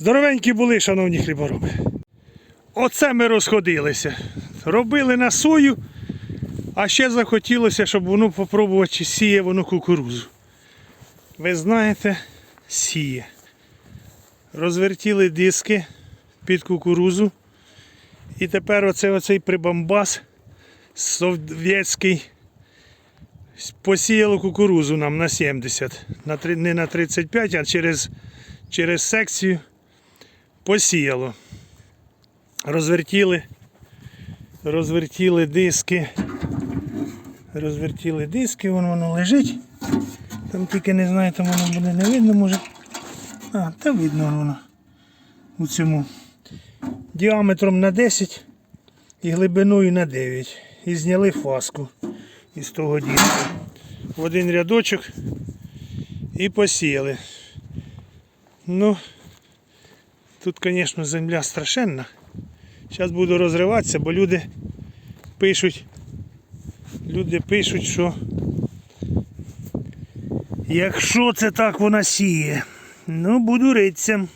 Здоровенькі були, шановні хлібороби. Оце ми розходилися. Робили на сою, а ще захотілося, щоб воно попробувати, чи сіє воно кукурузу. Ви знаєте, сіє. Розвертіли диски під кукурузу. І тепер оце, оцей прибамбас совєтський посіяло кукурузу нам на 70. На, не на 35, а через, через секцію посіяло. Розвертіли, розвертіли диски. Розвертіли диски, воно, воно лежить. Там тільки не знаю, там воно буде не видно, може. А, та видно воно у цьому. Діаметром на 10 і глибиною на 9. І зняли фаску із того диска. В один рядочок і посіяли. Ну, тут, звісно, земля страшенна. Зараз буду розриватися, бо люди пишуть, люди пишуть, що якщо це так вона сіє, ну буду ритися.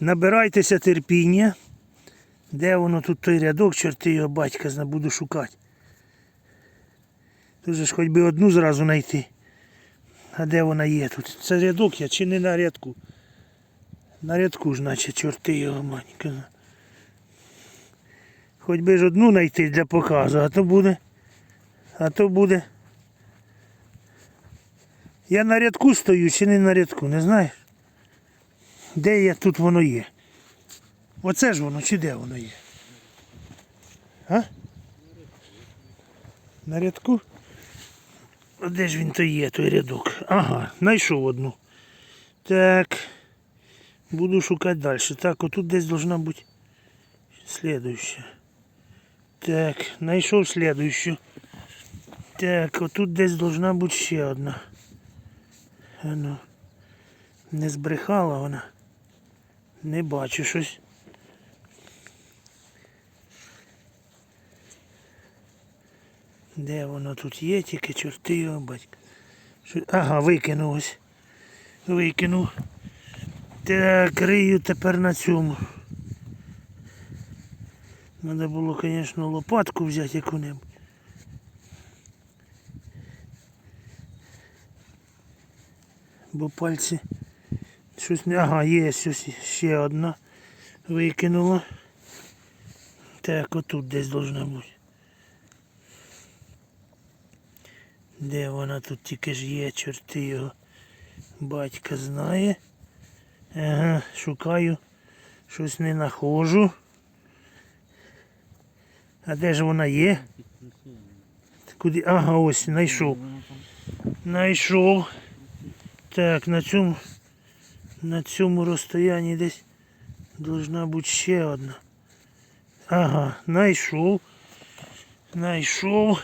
Набирайтеся терпіння. Де воно тут той рядок, чорти його батька зна, буду шукати. Тут же ж хоч би одну зразу знайти. А де вона є тут? Це рядок я чи не на рядку? На рядку ж, наче чорти його манька. Хоч би ж одну знайти для показу, а то буде. А то буде. Я на рядку стою чи не на рядку, не знаєш? Де я тут воно є? Оце ж воно чи де воно є? А? На рядку? А де ж він то є, той рядок? Ага, знайшов одну. Так. Буду шукати далі. Так, отут десь должна бути слідуюча. Так, знайшов слідуючу. Так, отут десь должна бути ще одна. А ну, не збрехала вона. Не бачу щось. Де воно тут є, тільки чорти його батька. Ага, викинув ось. Викинув. Так, рию тепер на цьому. Треба було, звісно, лопатку взяти яку-небудь. Бо пальці щось не. Ага, є ось ще одна. Викинула. Так, отут десь должна бути. Де вона тут тільки ж є, чорти його. Батька знає. Ага, шукаю. Щось не знаходжу. А де ж вона є? Куди? Ага, ось, знайшов. Знайшов. Так, на цьому на цьому розстоянні десь должна бути ще одна. Ага, знайшов. Знайшов.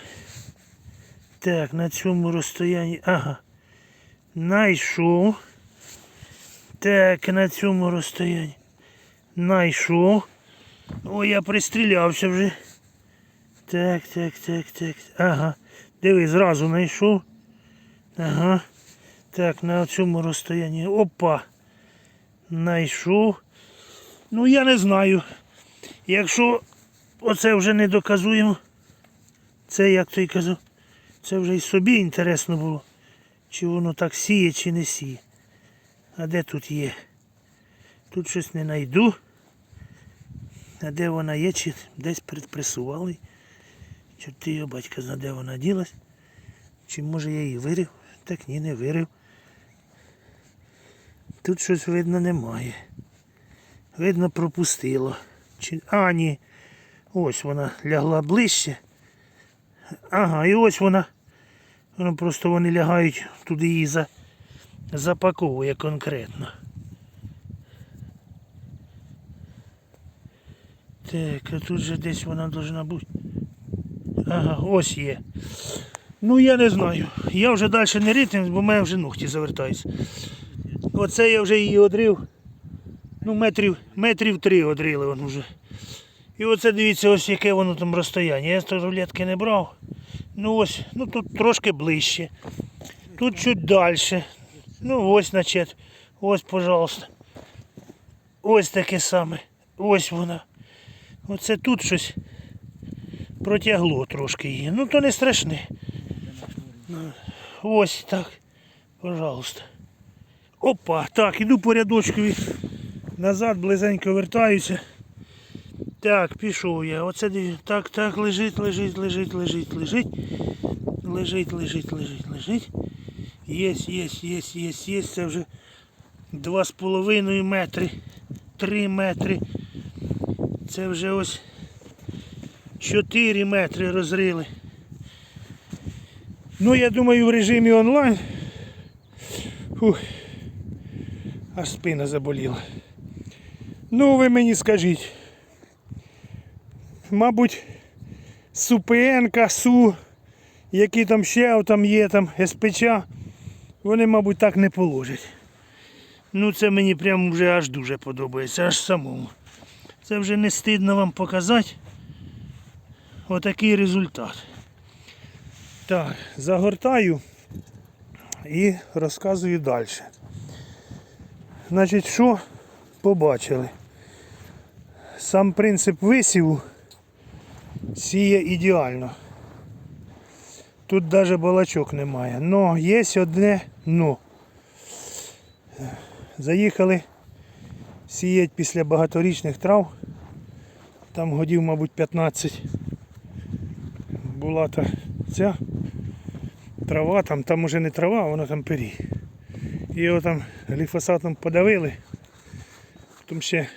Так, на цьому розстоянні. Ага. Знайшов. Так, на цьому розстоянні. Знайшов. Ой, я пристрілявся вже. Так, так, так, так. Ага. Диви, зразу знайшов. Ага. Так, на цьому розстоянні. Опа. Знайшов. Ну я не знаю. Якщо оце вже не доказуємо, це як той казав, це вже і собі інтересно було, чи воно так сіє, чи не сіє. А де тут є? Тут щось не знайду. А де вона є, чи десь предпресували. Чи ти його батька зна, де вона ділась? Чи може я її вирив? Так ні, не вирив. Тут щось видно немає. Видно, пропустило. Чи... А, ні. Ось вона лягла ближче. Ага, і ось вона. Просто вони лягають туди її за... запаковує конкретно. Так, а тут же десь вона должна бути. Ага, ось є. Ну я не знаю. Я вже далі не ритимусь, бо в мене вже ногті завертаються. Оце я вже її одрив. Ну, метрів, метрів три одрили воно вже. І оце дивіться, ось яке воно там розстояння. Я з рулетки не брав. Ну ось, ну тут трошки ближче. Тут чуть далі. Ну ось, значить, ось, пожалуйста. ось таке саме. Ось вона. Оце тут щось протягло трошки її. Ну то не страшне. Ну, Ось так. Пожалуйста. Опа, так, іду по рядочкові. Назад близенько вертаюся. Так, пішов я. Оце так, так, лежить, лежить, лежить, лежить, лежить. Лежить, лежить, лежить, лежить. Єсть, єсть, єсть, єсть, єсть. Це вже два з половиною метри. Три метри. Це вже ось 4 метри розрили. Ну, я думаю, в режимі онлайн. Фух, аж спина заболіла. Ну, ви мені скажіть. Мабуть, СУПН, СУ, які там ще там є, там СПЧ, вони, мабуть, так не положать. Ну, це мені прям вже аж дуже подобається, аж самому. Це вже не стидно вам показати. Отакий результат. Так, загортаю і розказую далі. Значить, що побачили? Сам принцип висіву сіє ідеально. Тут навіть балачок немає. Но є одне но. Заїхали сіять після багаторічних трав. Там годів, мабуть, 15. Була та ця трава, там, там уже не трава, вона там пирій. І його там гліфосатом подавили. Потім ще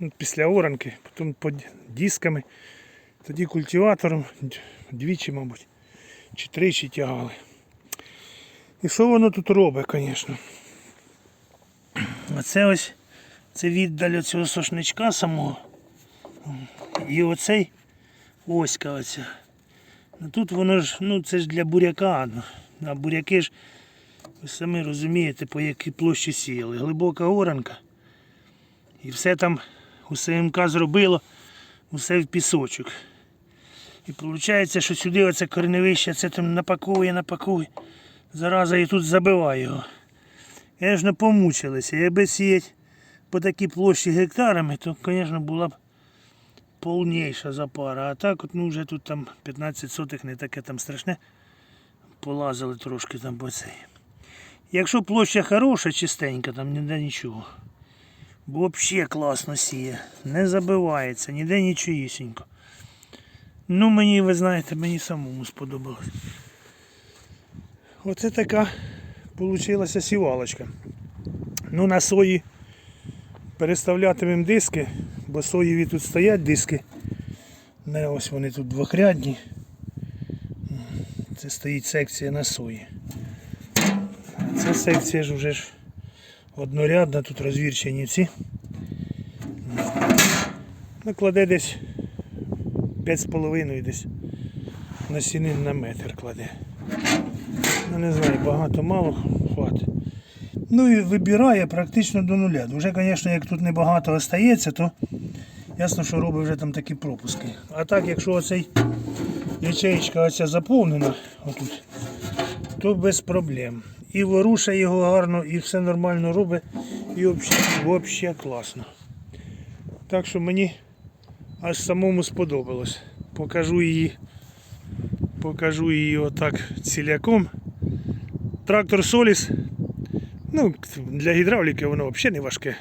ну, після оранки, потім під дисками. Тоді культиватором двічі, мабуть, чи тричі тягали. І що воно тут робить, звісно? Оце ось це віддаль цього сошничка самого. І оцей оська оця. Ну тут воно ж, ну це ж для буряка. ну, А буряки ж, ви самі розумієте, по якій площі сіяли. Глибока оранка. І все там у СМК зробило, усе в пісочок. І виходить, що сюди оце кореневище, це там напаковує, напаковує. Зараза і тут забиває його. Я ж не помучилися. Якби сіяти по такій площі гектарами, то, звісно, була б повніша запара. А так, от, ну вже тут там 15 сотих не таке там страшне. Полазили трошки там по цей. Якщо площа хороша, чистенька, там ніде нічого. Бо взагалі класно сіє. Не забивається, ніде нічогісінько. Ну мені, ви знаєте, мені самому сподобалось. Оце така получилася сівалочка. Ну на сої переставлятимемо диски, бо соєві тут стоять диски. Не ось вони тут двохрядні. Це стоїть секція на сої. Ця секція ж вже ж однорядна, тут розвірчені ці. Ну, кладе десь 5,5 десь на сінин на метр кладе. Ну не знаю, багато мало хватить. Ну і вибирає практично до нуля. Вже, звісно, як тут небагато остається, то ясно, що робить вже там такі пропуски. А так, якщо оцей ячеєчка оця заповнена, отут, то без проблем. І ворушає його гарно, і все нормально робить, і взагалі класно. Так що мені аж самому сподобалось. Покажу її, покажу її отак ціляком. Трактор Соліс. Ну, для гідравліки воно взагалі не важке.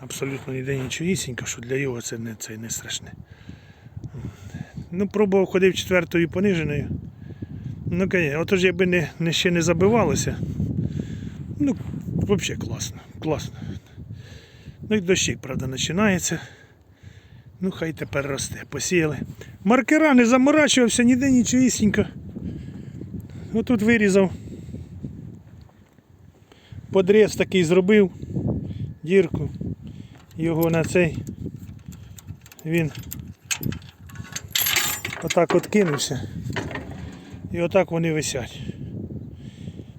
Абсолютно ніде нічогісінько, що для його це не, це не страшне. Ну, пробував ходив четвертою пониженою. Ну, звісно, отож, якби не, не ще не забивалося. Ну, взагалі класно. Класно. Ну і дощик, правда, починається. Ну, хай тепер росте. Посіяли. Маркера не заморачувався, ніде нічогісінько. Отут вирізав. Подріз такий зробив, дірку, його на цей. Він отак от кинувся. І отак вони висять.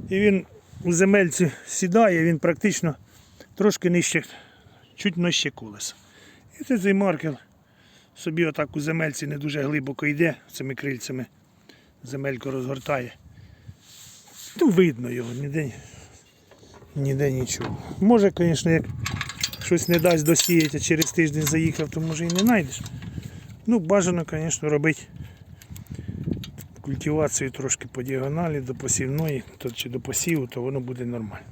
І він у земельці сідає, він практично трошки нижче, чуть нижче колеса. І це цей маркер собі отак у земельці не дуже глибоко йде, цими крильцями земельку розгортає. Ну, видно його, ніде, ніде нічого. Може, звісно, як щось не дасть досіяти, а через тиждень заїхав, то може і не знайдеш. Ну, бажано, звісно, робити культивацію трошки по діагоналі до посівної, то чи до посіву, то воно буде нормально.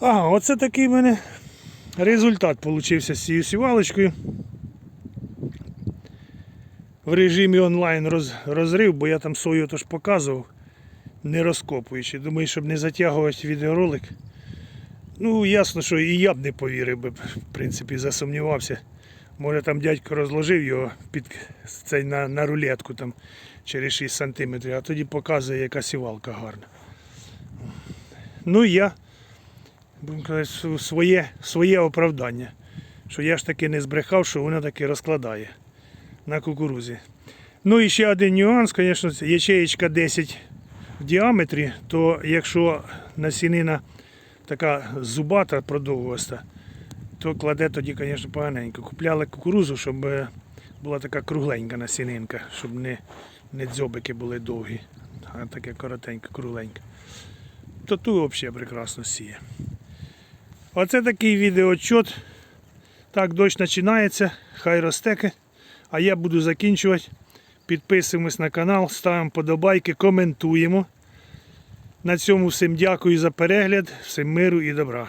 Ага, оце такий в мене результат получився з цією сівалочкою. В режимі онлайн роз, розрив, бо я там сою тож показував, не розкопуючи. Думаю, щоб не затягувати відеоролик. Ну, ясно, що і я б не повірив би, в принципі, засумнівався. Може там дядько розложив його під цей на, на рулетку там через 6 см, а тоді показує, яка сівалка гарна. Ну я будемо казати, своє, своє оправдання. Що я ж таки не збрехав, що воно таки розкладає на кукурузі. Ну і ще один нюанс, звісно, ячеєчка 10 в діаметрі, то якщо насінина така зубата продовгоста, то кладе тоді, звісно, поганенько. Купляли кукурузу, щоб е, була така кругленька насінинка, щоб не, не дзьобики були довгі, а таке коротеньке, кругленьке. То ту взагалі прекрасно сіє. Оце такий відеоотчет. Так, дощ починається, хай ростеке. А я буду закінчувати. Підписуємось на канал, ставимо подобайки, коментуємо. На цьому всім дякую за перегляд, всім миру і добра.